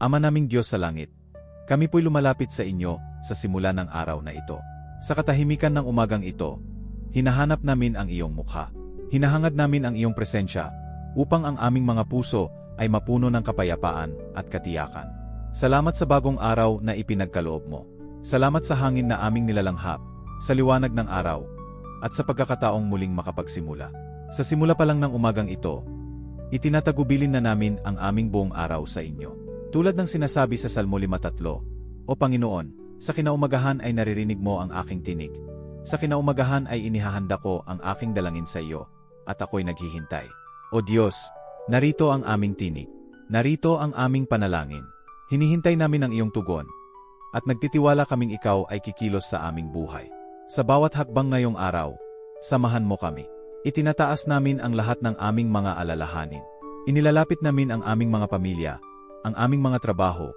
Ama naming Diyos sa langit, kami po'y lumalapit sa inyo sa simula ng araw na ito. Sa katahimikan ng umagang ito, hinahanap namin ang iyong mukha. Hinahangad namin ang iyong presensya upang ang aming mga puso ay mapuno ng kapayapaan at katiyakan. Salamat sa bagong araw na ipinagkaloob mo. Salamat sa hangin na aming nilalanghap, sa liwanag ng araw, at sa pagkakataong muling makapagsimula. Sa simula pa lang ng umagang ito, itinatagubilin na namin ang aming buong araw sa inyo. Tulad ng sinasabi sa Salmo 5.3, O Panginoon, sa kinaumagahan ay naririnig mo ang aking tinig. Sa kinaumagahan ay inihahanda ko ang aking dalangin sa iyo, at ako'y naghihintay. O Diyos, narito ang aming tinig. Narito ang aming panalangin. Hinihintay namin ang iyong tugon. At nagtitiwala kaming ikaw ay kikilos sa aming buhay. Sa bawat hakbang ngayong araw, samahan mo kami. Itinataas namin ang lahat ng aming mga alalahanin. Inilalapit namin ang aming mga pamilya, ang aming mga trabaho,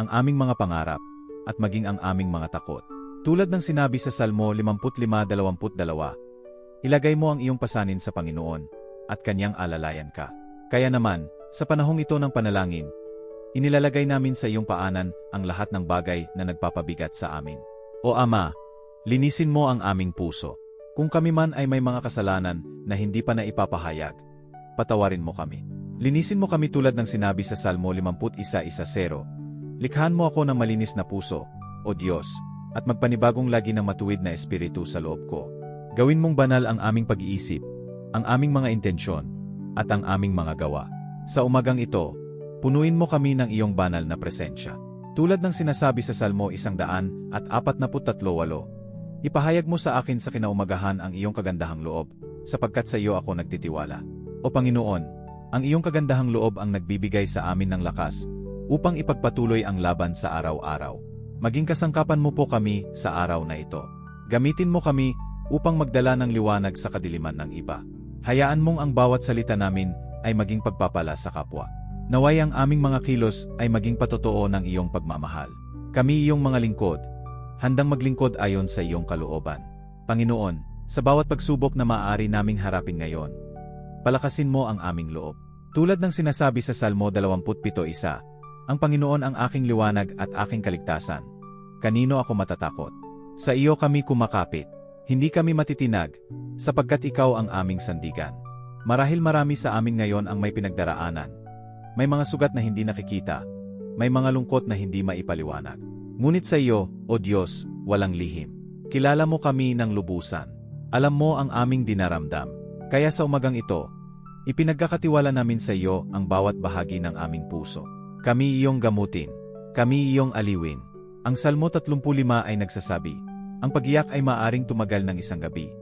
ang aming mga pangarap, at maging ang aming mga takot. Tulad ng sinabi sa Salmo 55.22, ilagay mo ang iyong pasanin sa Panginoon, at kanyang alalayan ka. Kaya naman, sa panahong ito ng panalangin, inilalagay namin sa iyong paanan ang lahat ng bagay na nagpapabigat sa amin. O Ama, linisin mo ang aming puso. Kung kami man ay may mga kasalanan na hindi pa na ipapahayag, patawarin mo kami. Linisin mo kami tulad ng sinabi sa Salmo 51.1.0, Likhan mo ako ng malinis na puso, O Diyos, at magpanibagong lagi ng matuwid na espiritu sa loob ko. Gawin mong banal ang aming pag-iisip, ang aming mga intensyon, at ang aming mga gawa. Sa umagang ito, punuin mo kami ng iyong banal na presensya. Tulad ng sinasabi sa Salmo 100 at 43.8, ipahayag mo sa akin sa kinaumagahan ang iyong kagandahang loob, sapagkat sa iyo ako nagtitiwala. O Panginoon, ang iyong kagandahang loob ang nagbibigay sa amin ng lakas, upang ipagpatuloy ang laban sa araw-araw. Maging kasangkapan mo po kami sa araw na ito. Gamitin mo kami upang magdala ng liwanag sa kadiliman ng iba. Hayaan mong ang bawat salita namin ay maging pagpapala sa kapwa. Naway ang aming mga kilos ay maging patotoo ng iyong pagmamahal. Kami iyong mga lingkod, handang maglingkod ayon sa iyong kalooban. Panginoon, sa bawat pagsubok na maaari naming harapin ngayon, palakasin mo ang aming loob. Tulad ng sinasabi sa Salmo 27.1, Ang Panginoon ang aking liwanag at aking kaligtasan. Kanino ako matatakot? Sa iyo kami kumakapit. Hindi kami matitinag, sapagkat ikaw ang aming sandigan. Marahil marami sa amin ngayon ang may pinagdaraanan. May mga sugat na hindi nakikita. May mga lungkot na hindi maipaliwanag. Ngunit sa iyo, O Diyos, walang lihim. Kilala mo kami ng lubusan. Alam mo ang aming dinaramdam. Kaya sa umagang ito, ipinagkakatiwala namin sa iyo ang bawat bahagi ng aming puso. Kami iyong gamutin. Kami iyong aliwin. Ang Salmo 35 ay nagsasabi, ang pagiyak ay maaring tumagal ng isang gabi.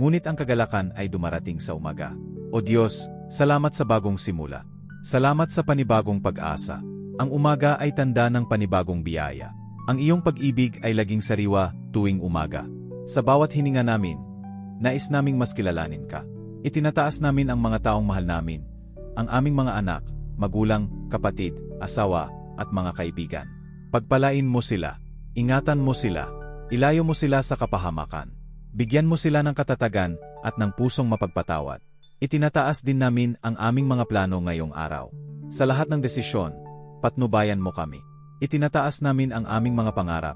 Ngunit ang kagalakan ay dumarating sa umaga. O Diyos, salamat sa bagong simula. Salamat sa panibagong pag-asa. Ang umaga ay tanda ng panibagong biyaya. Ang iyong pag-ibig ay laging sariwa tuwing umaga. Sa bawat hininga namin, nais naming mas kilalanin ka. Itinataas namin ang mga taong mahal namin, ang aming mga anak, magulang, kapatid, asawa, at mga kaibigan. Pagpalain mo sila, ingatan mo sila, Ilayo mo sila sa kapahamakan. Bigyan mo sila ng katatagan at ng pusong mapagpatawad. Itinataas din namin ang aming mga plano ngayong araw. Sa lahat ng desisyon, patnubayan mo kami. Itinataas namin ang aming mga pangarap.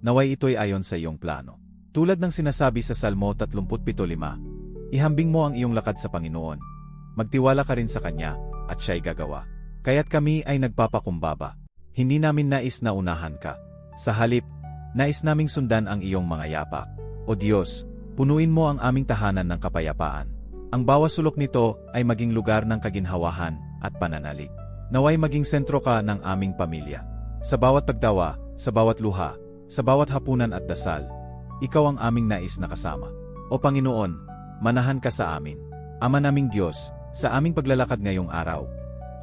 Naway ito'y ayon sa iyong plano. Tulad ng sinasabi sa Salmo 37.5, ihambing mo ang iyong lakad sa Panginoon. Magtiwala ka rin sa Kanya, at siya'y gagawa. Kaya't kami ay nagpapakumbaba. Hindi namin nais na unahan ka. Sa halip, Nais naming sundan ang iyong mga yapak. O Diyos, punuin mo ang aming tahanan ng kapayapaan. Ang bawat sulok nito ay maging lugar ng kaginhawahan at pananalig. Naway maging sentro ka ng aming pamilya. Sa bawat pagdawa, sa bawat luha, sa bawat hapunan at dasal, ikaw ang aming nais na kasama. O Panginoon, manahan ka sa amin. Ama naming Diyos, sa aming paglalakad ngayong araw,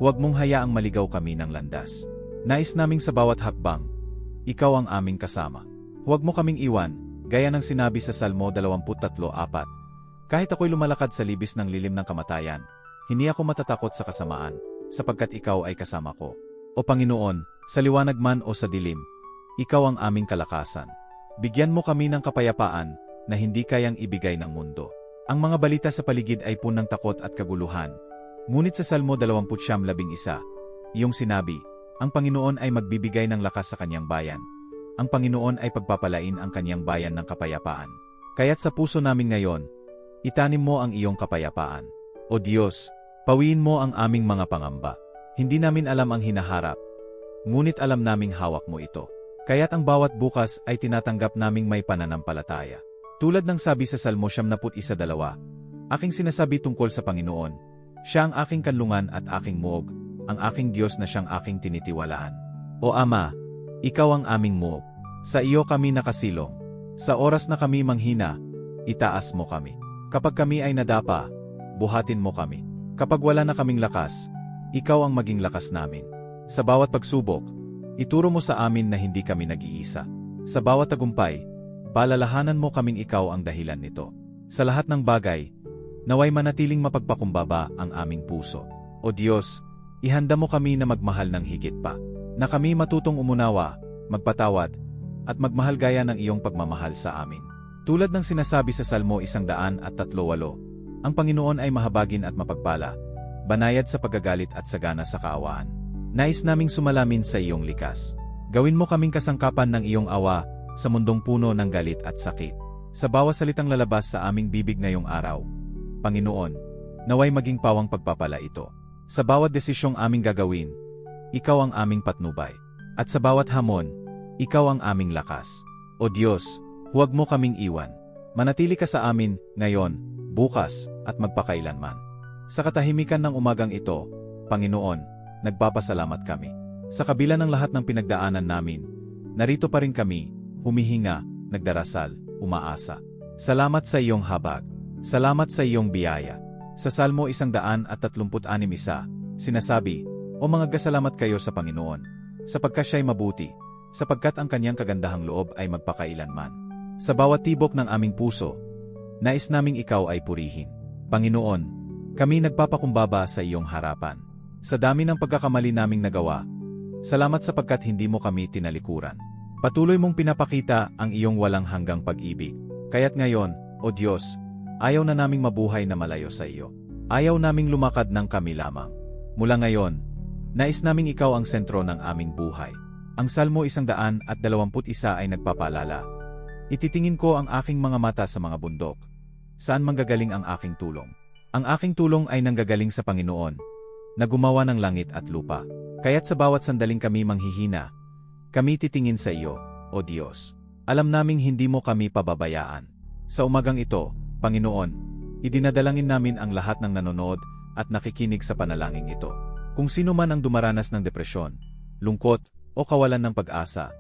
huwag mong hayaang maligaw kami ng landas. Nais naming sa bawat hakbang, ikaw ang aming kasama. Huwag mo kaming iwan, gaya ng sinabi sa Salmo 23.4. Kahit ako'y lumalakad sa libis ng lilim ng kamatayan, hindi ako matatakot sa kasamaan, sapagkat ikaw ay kasama ko. O Panginoon, sa liwanag man o sa dilim, ikaw ang aming kalakasan. Bigyan mo kami ng kapayapaan na hindi kayang ibigay ng mundo. Ang mga balita sa paligid ay punang takot at kaguluhan. Ngunit sa Salmo 20.11, iyong sinabi, Ang Panginoon ay magbibigay ng lakas sa kanyang bayan. Ang Panginoon ay pagpapalain ang kanyang bayan ng kapayapaan. Kaya't sa puso namin ngayon, itanim mo ang iyong kapayapaan. O Diyos, pawiin mo ang aming mga pangamba. Hindi namin alam ang hinaharap, ngunit alam naming hawak mo ito. Kaya't ang bawat bukas ay tinatanggap naming may pananampalataya. Tulad ng sabi sa Salmo 71.2, Aking sinasabi tungkol sa Panginoon, Siya ang aking kanlungan at aking muog, ang aking Diyos na siyang aking tinitiwalaan. O Ama, Ikaw ang aming muog. Sa iyo kami nakasilong. Sa oras na kami manghina, itaas mo kami. Kapag kami ay nadapa, buhatin mo kami. Kapag wala na kaming lakas, ikaw ang maging lakas namin. Sa bawat pagsubok, ituro mo sa amin na hindi kami nag-iisa. Sa bawat tagumpay, palalahanan mo kaming ikaw ang dahilan nito. Sa lahat ng bagay, naway manatiling mapagpakumbaba ang aming puso. O Diyos, ihanda mo kami na magmahal ng higit pa. Na kami matutong umunawa, magpatawad, at magmahal gaya ng iyong pagmamahal sa amin. Tulad ng sinasabi sa Salmo 138, ang Panginoon ay mahabagin at mapagpala, banayad sa pagagalit at sagana sa kaawaan. Nais naming sumalamin sa iyong likas. Gawin mo kaming kasangkapan ng iyong awa sa mundong puno ng galit at sakit. Sa bawat salitang lalabas sa aming bibig ngayong araw, Panginoon, naway maging pawang pagpapala ito. Sa bawat desisyong aming gagawin, ikaw ang aming patnubay. At sa bawat hamon, ikaw ang aming lakas. O Diyos, huwag mo kaming iwan. Manatili ka sa amin, ngayon, bukas, at magpakailanman. Sa katahimikan ng umagang ito, Panginoon, nagpapasalamat kami. Sa kabila ng lahat ng pinagdaanan namin, narito pa rin kami, humihinga, nagdarasal, umaasa. Salamat sa iyong habag. Salamat sa iyong biyaya. Sa Salmo 136 isa, sinasabi, O mga gasalamat kayo sa Panginoon, sapagkat siya'y mabuti, sapagkat ang kanyang kagandahang loob ay magpakailanman. Sa bawat tibok ng aming puso, nais naming ikaw ay purihin. Panginoon, kami nagpapakumbaba sa iyong harapan. Sa dami ng pagkakamali naming nagawa, salamat sapagkat hindi mo kami tinalikuran. Patuloy mong pinapakita ang iyong walang hanggang pag-ibig. Kaya't ngayon, O Diyos, ayaw na naming mabuhay na malayo sa iyo. Ayaw naming lumakad ng kami lamang. Mula ngayon, nais naming ikaw ang sentro ng aming buhay. Ang Salmo 121 ay nagpapaalala. Ititingin ko ang aking mga mata sa mga bundok. Saan manggagaling ang aking tulong? Ang aking tulong ay nanggagaling sa Panginoon, na gumawa ng langit at lupa. Kaya't sa bawat sandaling kami manghihina, kami titingin sa iyo, O Diyos. Alam naming hindi mo kami pababayaan. Sa umagang ito, Panginoon, idinadalangin namin ang lahat ng nanonood at nakikinig sa panalangin ito. Kung sino man ang dumaranas ng depresyon, lungkot, o kawalan ng pag-asa,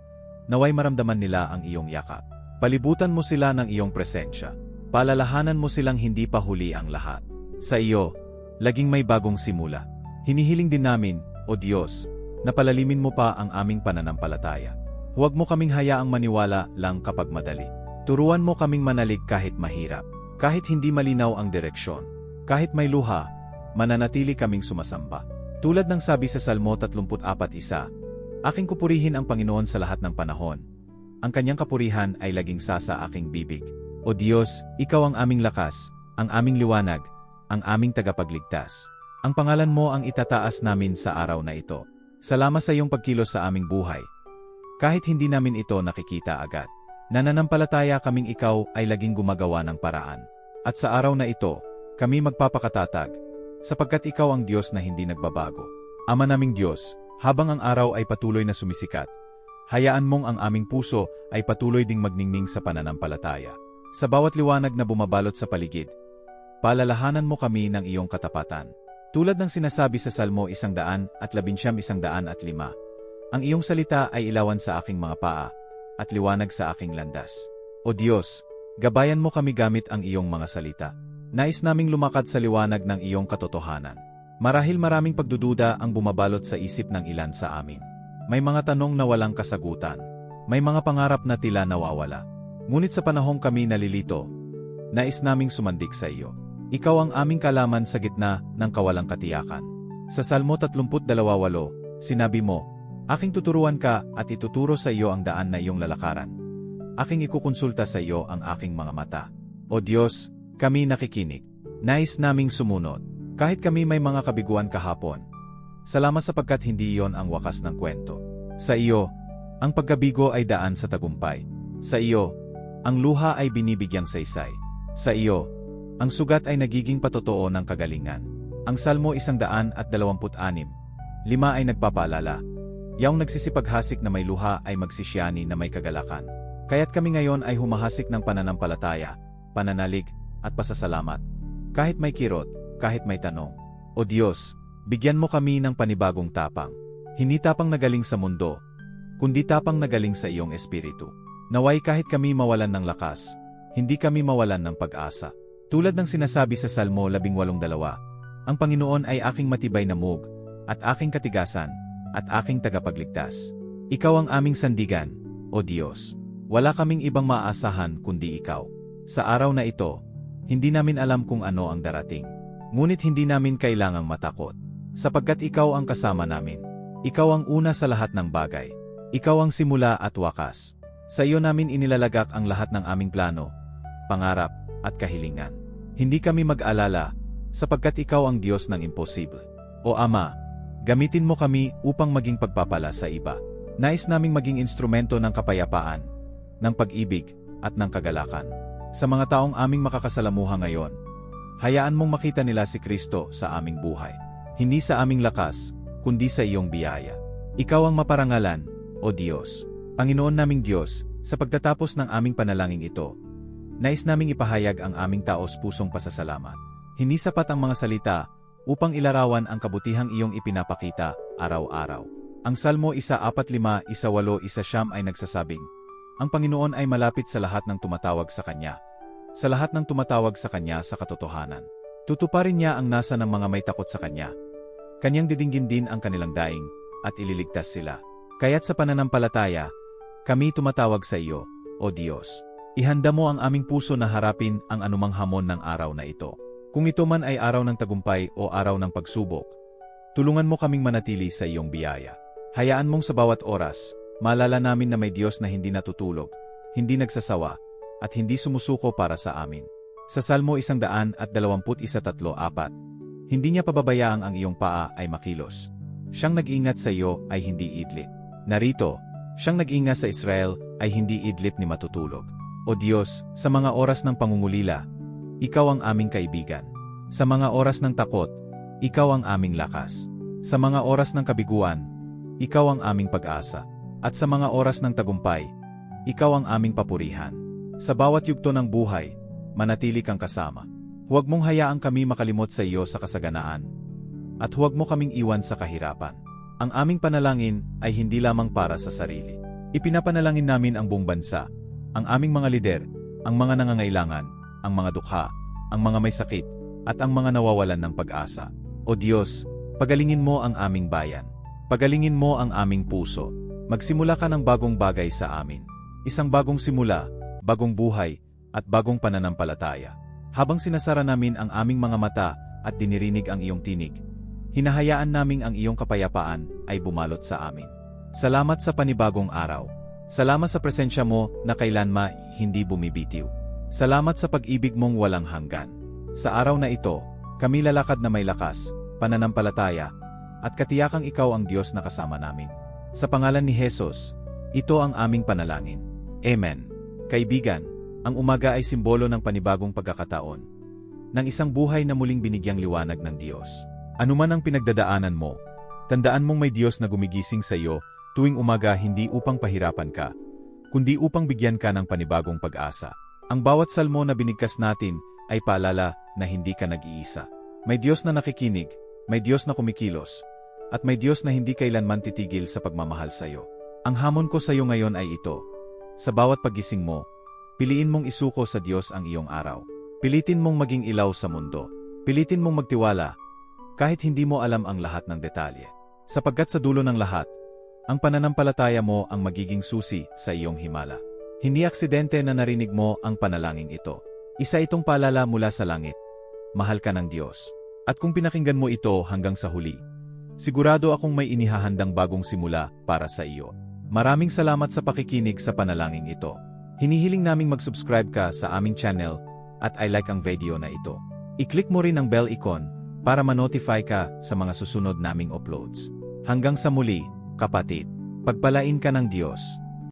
naway maramdaman nila ang iyong yakap. Palibutan mo sila ng iyong presensya. Palalahanan mo silang hindi pa huli ang lahat. Sa iyo, laging may bagong simula. Hinihiling din namin, O Diyos, na palalimin mo pa ang aming pananampalataya. Huwag mo kaming hayaang maniwala lang kapag madali. Turuan mo kaming manalig kahit mahirap. Kahit hindi malinaw ang direksyon. Kahit may luha, mananatili kaming sumasamba. Tulad ng sabi sa Salmo 34.1, Aking kupurihin ang Panginoon sa lahat ng panahon. Ang kanyang kapurihan ay laging sasa aking bibig. O Diyos, Ikaw ang aming lakas, ang aming liwanag, ang aming tagapagligtas. Ang pangalan mo ang itataas namin sa araw na ito. Salamat sa iyong pagkilos sa aming buhay. Kahit hindi namin ito nakikita agad. Nananampalataya kaming ikaw ay laging gumagawa ng paraan. At sa araw na ito, kami magpapakatatag, sapagkat ikaw ang Diyos na hindi nagbabago. Ama naming Diyos, habang ang araw ay patuloy na sumisikat, hayaan mong ang aming puso ay patuloy ding magningning sa pananampalataya. Sa bawat liwanag na bumabalot sa paligid, palalahanan mo kami ng iyong katapatan. Tulad ng sinasabi sa Salmo 100 at 11 at 5, ang iyong salita ay ilawan sa aking mga paa at liwanag sa aking landas. O Diyos, gabayan mo kami gamit ang iyong mga salita. Nais naming lumakad sa liwanag ng iyong katotohanan. Marahil maraming pagdududa ang bumabalot sa isip ng ilan sa amin. May mga tanong na walang kasagutan. May mga pangarap na tila nawawala. Ngunit sa panahong kami nalilito, nais naming sumandik sa iyo. Ikaw ang aming kalaman sa gitna ng kawalang katiyakan. Sa Salmo 32.8, sinabi mo, Aking tuturuan ka at ituturo sa iyo ang daan na iyong lalakaran. Aking ikukonsulta sa iyo ang aking mga mata. O Diyos, kami nakikinig. Nais naming sumunod. Kahit kami may mga kabiguan kahapon, Salamat sapagkat hindi iyon ang wakas ng kwento. Sa iyo, ang pagkabigo ay daan sa tagumpay. Sa iyo, ang luha ay binibigyang saysay. Sa iyo, ang sugat ay nagiging patotoo ng kagalingan. Ang Salmo 126, lima ay nagpapaalala. Yaong nagsisipaghasik na may luha ay magsisiyani na may kagalakan. Kaya't kami ngayon ay humahasik ng pananampalataya, pananalig, at pasasalamat. Kahit may kirot, kahit may tanong. O Diyos, bigyan mo kami ng panibagong tapang. Hindi tapang na galing sa mundo, kundi tapang na galing sa iyong espiritu. Naway kahit kami mawalan ng lakas, hindi kami mawalan ng pag-asa. Tulad ng sinasabi sa Salmo 18:2, ang Panginoon ay aking matibay na mug, at aking katigasan, at aking tagapagligtas. Ikaw ang aming sandigan, O Diyos. Wala kaming ibang maaasahan kundi Ikaw. Sa araw na ito, hindi namin alam kung ano ang darating. Ngunit hindi namin kailangang matakot. Sapagkat Ikaw ang kasama namin. Ikaw ang una sa lahat ng bagay. Ikaw ang simula at wakas. Sa iyo namin inilalagak ang lahat ng aming plano, pangarap, at kahilingan. Hindi kami mag-alala, sapagkat ikaw ang Diyos ng imposible. O Ama, gamitin mo kami upang maging pagpapala sa iba. Nais naming maging instrumento ng kapayapaan, ng pag-ibig, at ng kagalakan. Sa mga taong aming makakasalamuha ngayon, hayaan mong makita nila si Kristo sa aming buhay. Hindi sa aming lakas, kundi sa iyong biyaya. Ikaw ang maparangalan, O Diyos. Panginoon naming Diyos, sa pagtatapos ng aming panalangin ito, nais naming ipahayag ang aming taos pusong pasasalamat. Hindi sapat ang mga salita upang ilarawan ang kabutihang iyong ipinapakita araw-araw. Ang Salmo 145, 1:8, 1 ay nagsasabing, Ang Panginoon ay malapit sa lahat ng tumatawag sa Kanya. Sa lahat ng tumatawag sa Kanya sa katotohanan. Tutuparin niya ang nasa ng mga may takot sa Kanya. Kanyang didinggin din ang kanilang daing, at ililigtas sila. Kaya't sa pananampalataya, kami tumatawag sa iyo, O Diyos. Ihanda mo ang aming puso na harapin ang anumang hamon ng araw na ito. Kung ito man ay araw ng tagumpay o araw ng pagsubok, tulungan mo kaming manatili sa iyong biyaya. Hayaan mong sa bawat oras, maalala namin na may Diyos na hindi natutulog, hindi nagsasawa, at hindi sumusuko para sa amin. Sa Salmo 121.3.4, hindi niya pababayaang ang iyong paa ay makilos. Siyang nag-ingat sa iyo ay hindi idlip. Narito, siyang nag-ingat sa Israel ay hindi idlip ni matutulog. O Diyos, sa mga oras ng pangungulila, Ikaw ang aming kaibigan. Sa mga oras ng takot, Ikaw ang aming lakas. Sa mga oras ng kabiguan, Ikaw ang aming pag-asa. At sa mga oras ng tagumpay, Ikaw ang aming papurihan. Sa bawat yugto ng buhay, manatili kang kasama. Huwag mong hayaang kami makalimot sa iyo sa kasaganaan. At huwag mo kaming iwan sa kahirapan. Ang aming panalangin ay hindi lamang para sa sarili. Ipinapanalangin namin ang buong bansa, ang aming mga lider, ang mga nangangailangan, ang mga dukha, ang mga may sakit, at ang mga nawawalan ng pag-asa. O Diyos, pagalingin mo ang aming bayan. Pagalingin mo ang aming puso. Magsimula ka ng bagong bagay sa amin. Isang bagong simula, bagong buhay, at bagong pananampalataya. Habang sinasara namin ang aming mga mata at dinirinig ang iyong tinig, hinahayaan naming ang iyong kapayapaan ay bumalot sa amin. Salamat sa panibagong araw. Salamat sa presensya mo na kailanma hindi bumibitiw. Salamat sa pag-ibig mong walang hanggan. Sa araw na ito, kami lalakad na may lakas, pananampalataya, at katiyakang ikaw ang Diyos na kasama namin. Sa pangalan ni Jesus, ito ang aming panalangin. Amen. Kaibigan, ang umaga ay simbolo ng panibagong pagkakataon. Ng isang buhay na muling binigyang liwanag ng Diyos. Anuman ang pinagdadaanan mo, tandaan mong may Diyos na gumigising sa iyo tuwing umaga hindi upang pahirapan ka, kundi upang bigyan ka ng panibagong pag-asa. Ang bawat salmo na binigkas natin ay paalala na hindi ka nag-iisa. May Diyos na nakikinig, may Diyos na kumikilos, at may Diyos na hindi kailanman titigil sa pagmamahal sa iyo. Ang hamon ko sa iyo ngayon ay ito. Sa bawat pagising mo, piliin mong isuko sa Diyos ang iyong araw. Pilitin mong maging ilaw sa mundo. Pilitin mong magtiwala, kahit hindi mo alam ang lahat ng detalye. Sapagkat sa dulo ng lahat, ang pananampalataya mo ang magiging susi sa iyong himala. Hindi aksidente na narinig mo ang panalangin ito. Isa itong paalala mula sa langit. Mahal ka ng Diyos. At kung pinakinggan mo ito hanggang sa huli, sigurado akong may inihahandang bagong simula para sa iyo. Maraming salamat sa pakikinig sa panalangin ito. Hinihiling naming mag-subscribe ka sa aming channel at I like ang video na ito. I-click mo rin ang bell icon para ma-notify ka sa mga susunod naming uploads. Hanggang sa muli, kapatid. Pagpalain ka ng Diyos.